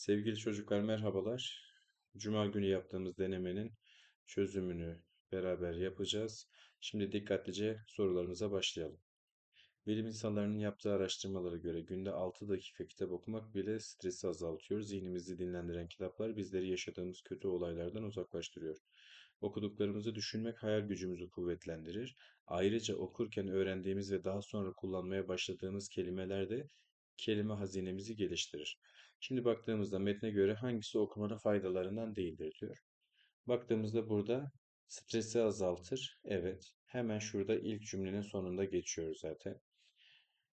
Sevgili çocuklar merhabalar. Cuma günü yaptığımız denemenin çözümünü beraber yapacağız. Şimdi dikkatlice sorularımıza başlayalım. Bilim insanlarının yaptığı araştırmalara göre günde 6 dakika kitap okumak bile stresi azaltıyor. Zihnimizi dinlendiren kitaplar bizleri yaşadığımız kötü olaylardan uzaklaştırıyor. Okuduklarımızı düşünmek hayal gücümüzü kuvvetlendirir. Ayrıca okurken öğrendiğimiz ve daha sonra kullanmaya başladığımız kelimeler de kelime hazinemizi geliştirir. Şimdi baktığımızda metne göre hangisi okumanın faydalarından değildir diyor. Baktığımızda burada stresi azaltır. Evet. Hemen şurada ilk cümlenin sonunda geçiyor zaten.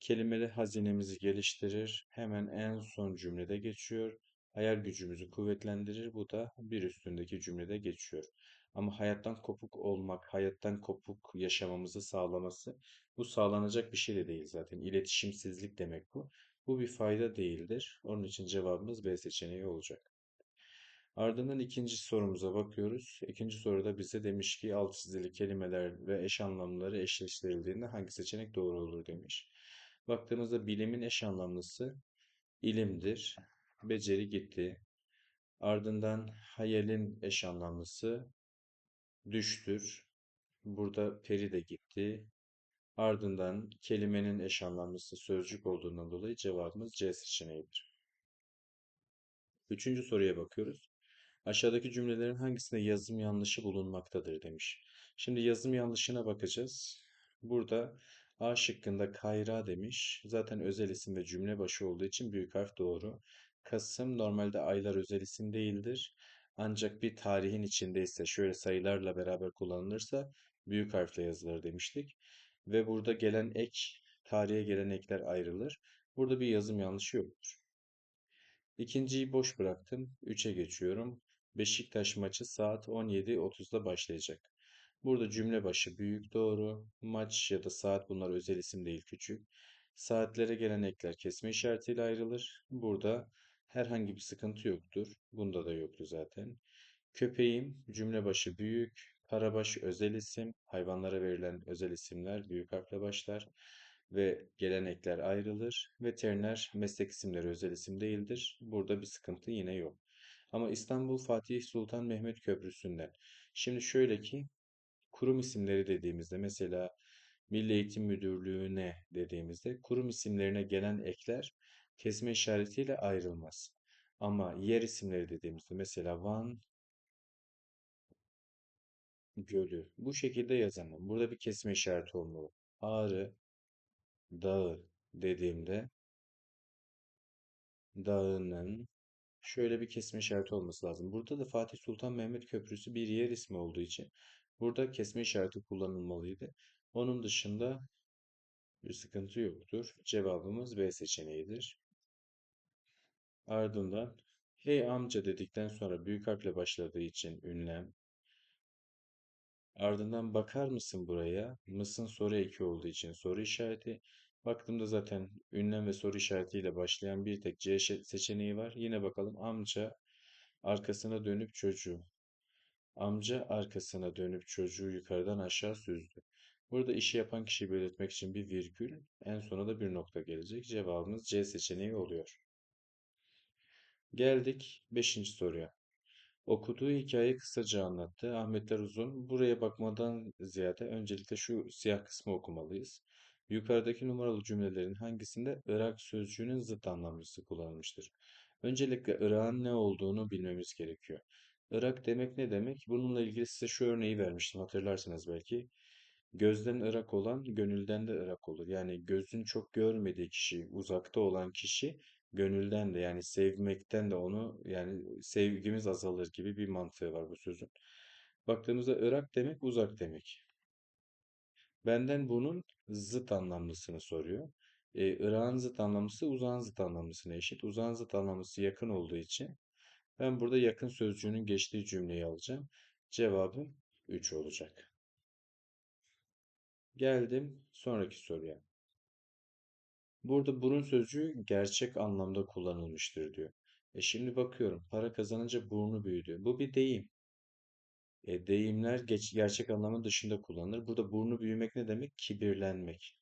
Kelimeli hazinemizi geliştirir. Hemen en son cümlede geçiyor. Hayal gücümüzü kuvvetlendirir. Bu da bir üstündeki cümlede geçiyor. Ama hayattan kopuk olmak, hayattan kopuk yaşamamızı sağlaması bu sağlanacak bir şey de değil zaten. İletişimsizlik demek bu. Bu bir fayda değildir. Onun için cevabımız B seçeneği olacak. Ardından ikinci sorumuza bakıyoruz. İkinci soruda bize demiş ki alt çizili kelimeler ve eş anlamları eşleştirildiğinde hangi seçenek doğru olur demiş. Baktığımızda bilimin eş anlamlısı ilimdir. Beceri gitti. Ardından hayalin eş anlamlısı düştür. Burada peri de gitti. Ardından kelimenin eş anlamlısı sözcük olduğundan dolayı cevabımız C seçeneğidir. Üçüncü soruya bakıyoruz. Aşağıdaki cümlelerin hangisinde yazım yanlışı bulunmaktadır demiş. Şimdi yazım yanlışına bakacağız. Burada A şıkkında kayra demiş. Zaten özel isim ve cümle başı olduğu için büyük harf doğru. Kasım normalde aylar özel isim değildir. Ancak bir tarihin içindeyse şöyle sayılarla beraber kullanılırsa büyük harfle yazılır demiştik. Ve burada gelen ek, tarihe gelen ekler ayrılır. Burada bir yazım yanlışı yoktur. İkinciyi boş bıraktım. 3'e geçiyorum. Beşiktaş maçı saat 17.30'da başlayacak. Burada cümle başı büyük doğru. Maç ya da saat bunlar özel isim değil küçük. Saatlere gelen ekler kesme işaretiyle ayrılır. Burada herhangi bir sıkıntı yoktur. Bunda da yoktu zaten. Köpeğim cümle başı büyük. Karabaş özel isim. Hayvanlara verilen özel isimler büyük harfle başlar ve gelenekler ayrılır. Veteriner meslek isimleri özel isim değildir. Burada bir sıkıntı yine yok. Ama İstanbul Fatih Sultan Mehmet Köprüsü'nden. Şimdi şöyle ki kurum isimleri dediğimizde mesela Milli Eğitim Müdürlüğü'ne dediğimizde kurum isimlerine gelen ekler kesme işaretiyle ayrılmaz. Ama yer isimleri dediğimizde mesela Van Gölü bu şekilde yazamam. Burada bir kesme işareti olmalı. Ağrı Dağı dediğimde dağının şöyle bir kesme işareti olması lazım. Burada da Fatih Sultan Mehmet Köprüsü bir yer ismi olduğu için burada kesme işareti kullanılmalıydı. Onun dışında bir sıkıntı yoktur. Cevabımız B seçeneğidir. Ardından hey amca dedikten sonra büyük harfle başladığı için ünlem. Ardından bakar mısın buraya? Mısın soru eki olduğu için soru işareti. Baktığımda zaten ünlem ve soru işaretiyle başlayan bir tek C seçeneği var. Yine bakalım amca arkasına dönüp çocuğu. Amca arkasına dönüp çocuğu yukarıdan aşağı süzdü. Burada işi yapan kişiyi belirtmek için bir virgül, en sona da bir nokta gelecek. Cevabımız C seçeneği oluyor. Geldik 5. soruya. Okuduğu hikayeyi kısaca anlattı. Ahmetler Uzun. Buraya bakmadan ziyade öncelikle şu siyah kısmı okumalıyız. Yukarıdaki numaralı cümlelerin hangisinde Irak sözcüğünün zıt anlamlısı kullanılmıştır? Öncelikle Irak'ın ne olduğunu bilmemiz gerekiyor. Irak demek ne demek? Bununla ilgili size şu örneği vermiştim hatırlarsınız belki. Gözden ırak olan gönülden de ırak olur. Yani gözün çok görmediği kişi, uzakta olan kişi gönülden de yani sevmekten de onu yani sevgimiz azalır gibi bir mantığı var bu sözün. Baktığımızda ırak demek uzak demek. Benden bunun zıt anlamlısını soruyor. E, Irak'ın zıt anlamlısı uzağın zıt anlamlısına eşit. Uzağın zıt anlamlısı yakın olduğu için ben burada yakın sözcüğünün geçtiği cümleyi alacağım. Cevabım 3 olacak. Geldim sonraki soruya. Burada burun sözcüğü gerçek anlamda kullanılmıştır diyor. E şimdi bakıyorum para kazanınca burnu büyüdü. Bu bir deyim. E, deyimler geç, gerçek anlamın dışında kullanılır. Burada burnu büyümek ne demek? Kibirlenmek.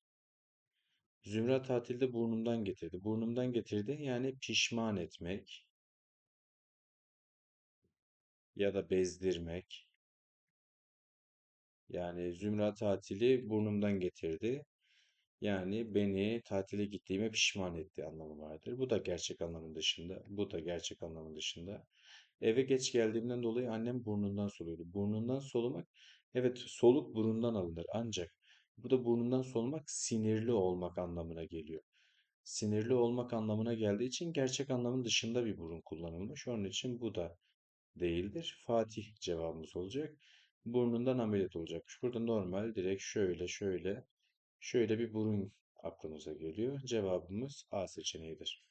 Zümra tatilde burnumdan getirdi. Burnumdan getirdi yani pişman etmek. ya da bezdirmek. Yani Zümra tatili burnumdan getirdi. Yani beni tatile gittiğime pişman etti anlamı vardır. Bu da gerçek anlamın dışında. Bu da gerçek anlamın dışında. Eve geç geldiğimden dolayı annem burnundan soluyordu. Burnundan solumak, evet soluk burundan alınır. Ancak burada burnundan solumak sinirli olmak anlamına geliyor. Sinirli olmak anlamına geldiği için gerçek anlamın dışında bir burun kullanılmış. Onun için bu da değildir. Fatih cevabımız olacak. Burnundan ameliyat olacakmış. Burada normal direkt şöyle şöyle şöyle bir burun aklımıza geliyor. Cevabımız A seçeneğidir.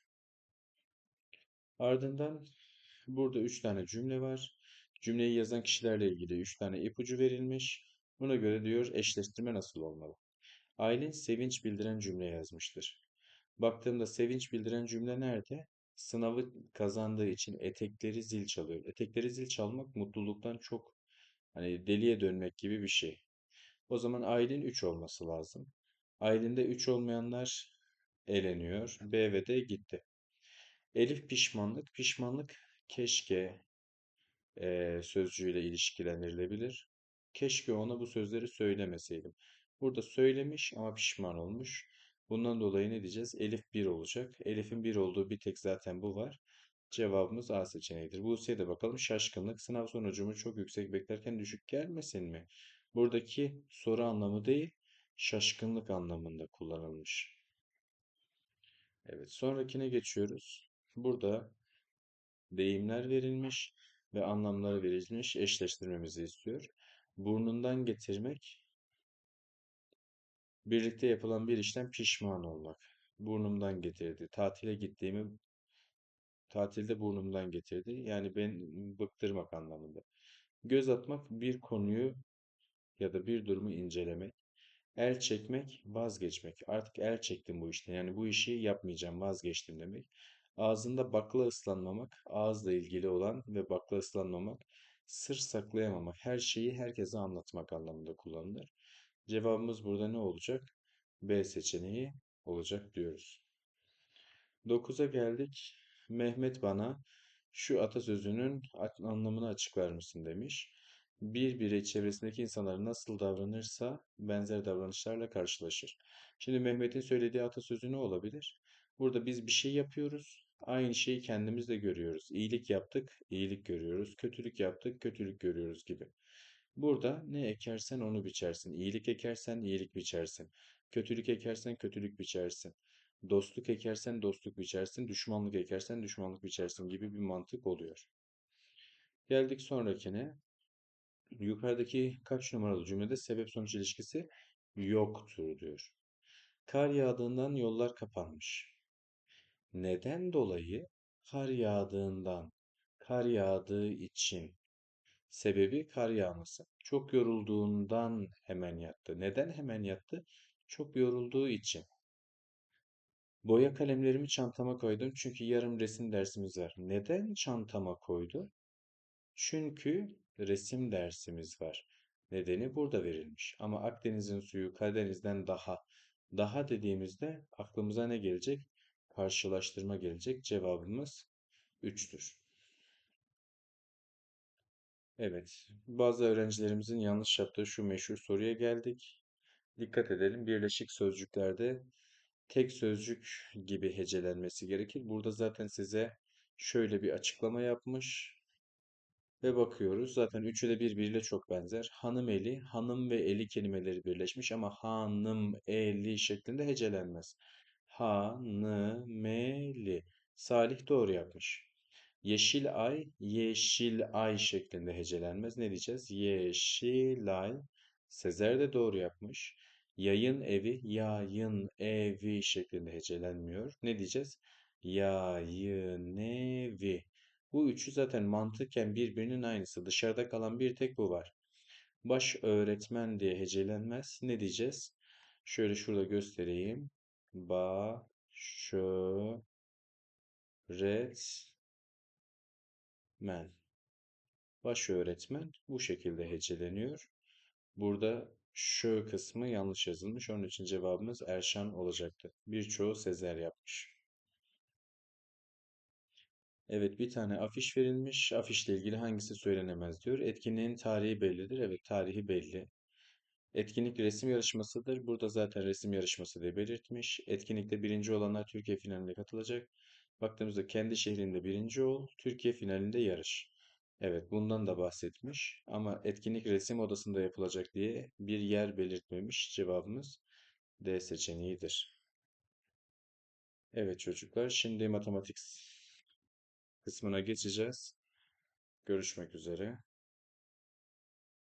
Ardından burada 3 tane cümle var. Cümleyi yazan kişilerle ilgili 3 tane ipucu verilmiş. Buna göre diyor eşleştirme nasıl olmalı? Aylin sevinç bildiren cümle yazmıştır. Baktığımda sevinç bildiren cümle nerede? Sınavı kazandığı için etekleri zil çalıyor. Etekleri zil çalmak mutluluktan çok hani deliye dönmek gibi bir şey. O zaman Aylin 3 olması lazım. Aylin'de 3 olmayanlar eleniyor. B ve D gitti. Elif pişmanlık. Pişmanlık keşke e, sözcüğüyle ilişkilendirilebilir. Keşke ona bu sözleri söylemeseydim. Burada söylemiş ama pişman olmuş. Bundan dolayı ne diyeceğiz? Elif 1 olacak. Elif'in 1 olduğu bir tek zaten bu var. Cevabımız A seçeneğidir. Buse'ye de bakalım. Şaşkınlık. Sınav sonucumu çok yüksek beklerken düşük gelmesin mi? Buradaki soru anlamı değil, şaşkınlık anlamında kullanılmış. Evet, sonrakine geçiyoruz. Burada deyimler verilmiş ve anlamları verilmiş eşleştirmemizi istiyor. Burnundan getirmek, birlikte yapılan bir işten pişman olmak. Burnumdan getirdi. Tatile gittiğimi tatilde burnumdan getirdi. Yani ben bıktırmak anlamında. Göz atmak bir konuyu ya da bir durumu incelemek. El çekmek, vazgeçmek. Artık el çektim bu işten. Yani bu işi yapmayacağım, vazgeçtim demek. Ağzında bakla ıslanmamak, ağızla ilgili olan ve bakla ıslanmamak, sır saklayamamak, her şeyi herkese anlatmak anlamında kullanılır. Cevabımız burada ne olacak? B seçeneği olacak diyoruz. 9'a geldik. Mehmet bana şu atasözünün anlamını açıklar mısın demiş. Bir birey çevresindeki insanlar nasıl davranırsa benzer davranışlarla karşılaşır. Şimdi Mehmet'in söylediği atasözü ne olabilir? Burada biz bir şey yapıyoruz. Aynı şeyi kendimiz de görüyoruz. İyilik yaptık, iyilik görüyoruz. Kötülük yaptık, kötülük görüyoruz gibi. Burada ne ekersen onu biçersin. İyilik ekersen iyilik biçersin. Kötülük ekersen kötülük biçersin. Dostluk ekersen dostluk biçersin. Düşmanlık ekersen düşmanlık biçersin gibi bir mantık oluyor. Geldik sonrakine. Yukarıdaki kaç numaralı cümlede sebep sonuç ilişkisi yoktur diyor. Kar yağdığından yollar kapanmış. Neden dolayı? Kar yağdığından, kar yağdığı için. Sebebi kar yağması. Çok yorulduğundan hemen yattı. Neden hemen yattı? Çok yorulduğu için. Boya kalemlerimi çantama koydum çünkü yarın resim dersimiz var. Neden çantama koydu? Çünkü resim dersimiz var. Nedeni burada verilmiş. Ama Akdeniz'in suyu Karadeniz'den daha. Daha dediğimizde aklımıza ne gelecek? Karşılaştırma gelecek. Cevabımız 3'tür. Evet, bazı öğrencilerimizin yanlış yaptığı şu meşhur soruya geldik. Dikkat edelim, birleşik sözcüklerde tek sözcük gibi hecelenmesi gerekir. Burada zaten size şöyle bir açıklama yapmış. Ve bakıyoruz. Zaten üçü de birbiriyle çok benzer. Hanım eli, hanım ve eli kelimeleri birleşmiş ama hanım eli şeklinde hecelenmez. Hanım eli. Salih doğru yapmış. Yeşil ay, yeşil ay şeklinde hecelenmez. Ne diyeceğiz? Yeşil ay. Sezer de doğru yapmış. Yayın evi, yayın evi şeklinde hecelenmiyor. Ne diyeceğiz? Yayın evi. Bu üçü zaten mantıken birbirinin aynısı. Dışarıda kalan bir tek bu var. Baş öğretmen diye hecelenmez. Ne diyeceğiz? Şöyle şurada göstereyim. Ba, şö, ret, men. Baş öğretmen bu şekilde heceleniyor. Burada şö kısmı yanlış yazılmış. Onun için cevabımız Erşan olacaktı. Birçoğu Sezer yapmış. Evet, bir tane afiş verilmiş. Afişle ilgili hangisi söylenemez diyor. Etkinliğin tarihi bellidir. Evet, tarihi belli. Etkinlik resim yarışmasıdır. Burada zaten resim yarışması diye belirtmiş. Etkinlikte birinci olanlar Türkiye finaline katılacak. Baktığımızda kendi şehrinde birinci ol, Türkiye finalinde yarış. Evet, bundan da bahsetmiş. Ama etkinlik resim odasında yapılacak diye bir yer belirtmemiş. Cevabımız D seçeneğidir. Evet çocuklar, şimdi matematik kısmına geçeceğiz. Görüşmek üzere.